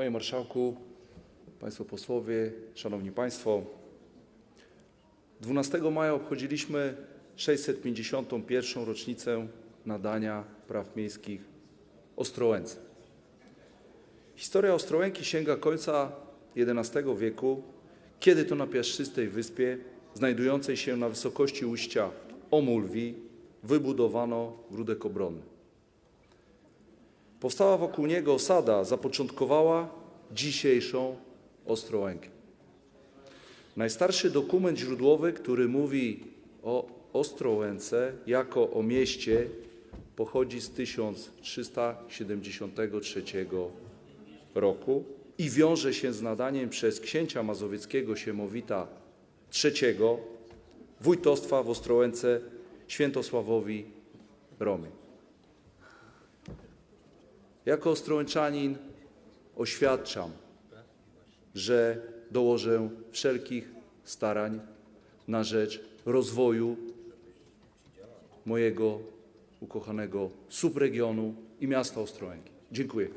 Panie Marszałku, Państwo Posłowie, Szanowni Państwo, 12 maja obchodziliśmy 651. rocznicę nadania praw miejskich Ostrołęce. Historia Ostrołęki sięga końca XI wieku, kiedy to na piaszczystej wyspie, znajdującej się na wysokości ujścia Omulwi, wybudowano Grudek Obronny. Powstała wokół niego osada zapoczątkowała dzisiejszą Ostrołękę. Najstarszy dokument źródłowy, który mówi o Ostrołęce jako o mieście, pochodzi z 1373 roku i wiąże się z nadaniem przez księcia mazowieckiego Siemowita III wójtostwa w Ostrołęce Świętosławowi Romie. Jako ostrołęczanin oświadczam, że dołożę wszelkich starań na rzecz rozwoju mojego ukochanego subregionu i miasta Ostrołęki. Dziękuję.